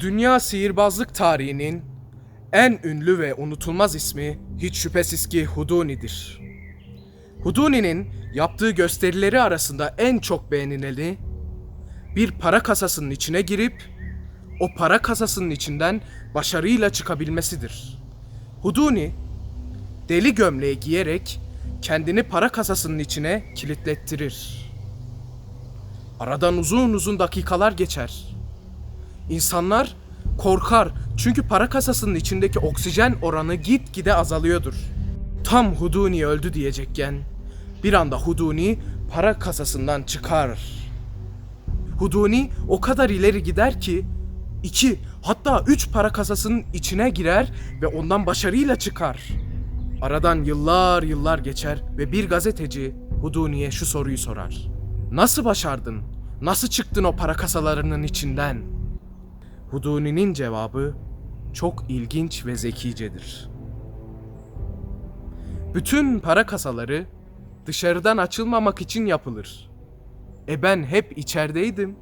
Dünya sihirbazlık tarihinin en ünlü ve unutulmaz ismi hiç şüphesiz ki Houdini'dir. Houdini'nin yaptığı gösterileri arasında en çok beğenileni bir para kasasının içine girip o para kasasının içinden başarıyla çıkabilmesidir. Houdini deli gömleği giyerek kendini para kasasının içine kilitlettirir. Aradan uzun uzun dakikalar geçer. İnsanlar korkar çünkü para kasasının içindeki oksijen oranı gitgide azalıyordur. Tam Houdini öldü diyecekken bir anda Houdini para kasasından çıkar. Houdini o kadar ileri gider ki iki hatta üç para kasasının içine girer ve ondan başarıyla çıkar. Aradan yıllar yıllar geçer ve bir gazeteci Houdini'ye şu soruyu sorar. Nasıl başardın? Nasıl çıktın o para kasalarının içinden? Houdini'nin cevabı çok ilginç ve zekicedir. Bütün para kasaları dışarıdan açılmamak için yapılır. E ben hep içerideydim.